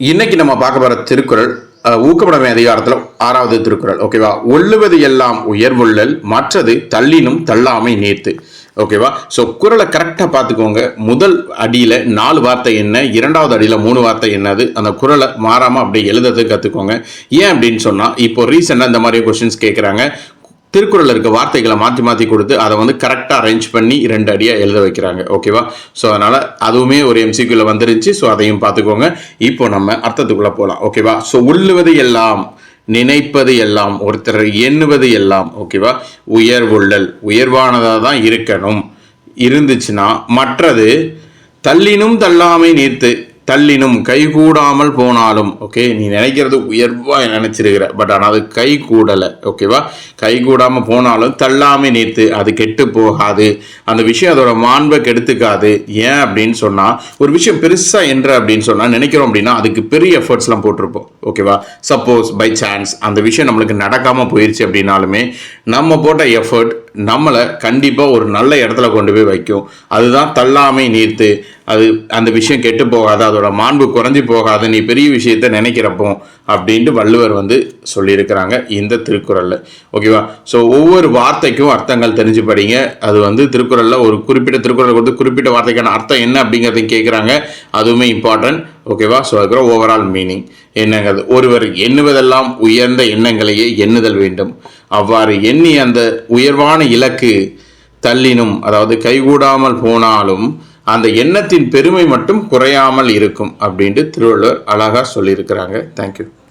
இன்னைக்கு நம்ம பார்க்க போற திருக்குறள் அஹ், அதிகாரத்தில் ஆறாவது திருக்குறள். ஓகேவா ஒல்லுவது எல்லாம் உயர்வுள்ளல் மற்றது தள்ளினும் தள்ளாமை நேர்த்து. ஓகேவா ஸோ குறளை கரெக்டாக பார்த்துக்கோங்க. முதல் அடியில் நாலு வார்த்தை என்ன? இரண்டாவது அடியில் மூணு வார்த்தை என்னது? அந்த குறளை மாறாமல் அப்படியே எழுதுறது கற்றுக்கோங்க ஏன் அப்படின்னு சொன்னால் இப்போ ரீசெண்டாக இந்த மாதிரி கொஷின்ஸ் கேட்குறாங்க திருக்குறள் இருக்க வார்த்தைகளை மாற்றி மாற்றி கொடுத்து அதை வந்து கரெக்டாக அரேஞ்ச் பண்ணி ரெண்டு அடியாக எழுத வைக்கிறாங்க. ஓகேவா ஸோ அதனால் அதுவுமே ஒரு எம்சிக்யூவில் வந்துருச்சு. ஸோ அதையும் பார்த்துக்கோங்க. இப்போ நம்ம அர்த்தத்துக்குள்ளே போகலாம் ஓகேவா ஸோ உள்ளுவது எல்லாம் நினைப்பது எல்லாம் ஒருத்தர் எண்ணுவது எல்லாம் ஓகேவா உயர்வுள்ளல் உயர்வானதாக தான் இருக்கணும். இருந்துச்சுன்னா மற்றது தள்ளினும் தள்ளாமை நீர்த்து தள்ளினும் கைகூடாமல் போனாலும் ஓகே நீ நினைக்கிறது உயர்வா நினைச்சிருக்கிற. பட் ஆனால் அது கை கூடலை ஓகேவா கை கூடாமல் போனாலும் தள்ளாமை நீர்த்து அது கெட்டு போகாது. அந்த விஷயம் அதோட மாண்பை கெடுத்துக்காது. ஏன் அப்படின்னு சொன்னா ஒரு விஷயம் பெருசா என்ற அப்படின்னு சொன்னா நினைக்கிறோம் அப்படின்னா அதுக்கு பெரிய எஃபர்ட்ஸ்லாம் போட்டிருப்போம் ஓகேவா சப்போஸ் பை சான்ஸ் அந்த விஷயம் நம்மளுக்கு நடக்காம போயிருச்சு அப்படின்னாலுமே நம்ம போட்ட எஃபர்ட் நம்மளை கண்டிப்பாக ஒரு நல்ல இடத்துல கொண்டு போய் வைக்கும். அதுதான் தள்ளாமை நீர்த்து. அது அந்த விஷயம் கெட்டு போகாது அதோட மாண்பு குறைஞ்சி போகாது நீ பெரிய விஷயத்த நினைக்கிறப்போ அப்படின்ட்டு வள்ளுவர் வந்து சொல்லியிருக்கிறாங்க இந்த திருக்குறளில். ஓகேவா? ஸோ ஒவ்வொரு வார்த்தைக்கும் அர்த்தங்கள் தெரிஞ்சு படிங்க அது வந்து திருக்குறளில் ஒரு குறிப்பிட்ட திருக்குறள் கொடுத்து குறிப்பிட்ட வார்த்தைக்கான அர்த்தம் என்ன அப்படிங்கிறதையும் கேட்குறாங்க அதுவுமே இம்பார்ட்டன்ட் ஓகேவா? ஸோ அதுக்கப்புறம் ஓவரால் மீனிங் என்னங்கிறது. ஒருவர் எண்ணுவதெல்லாம் உயர்ந்த எண்ணங்களையே எண்ணுதல் வேண்டும். அவ்வாறு எண்ணி அந்த உயர்வான இலக்கு தள்ளினும் அதாவது கைகூடாமல் போனாலும் அந்த எண்ணத்தின் பெருமை மட்டும் குறையாமல் இருக்கும் அப்படின்ட்டு திருவள்ளுவர் அழகாக சொல்லியிருக்கிறாங்க. தேங்க்யூ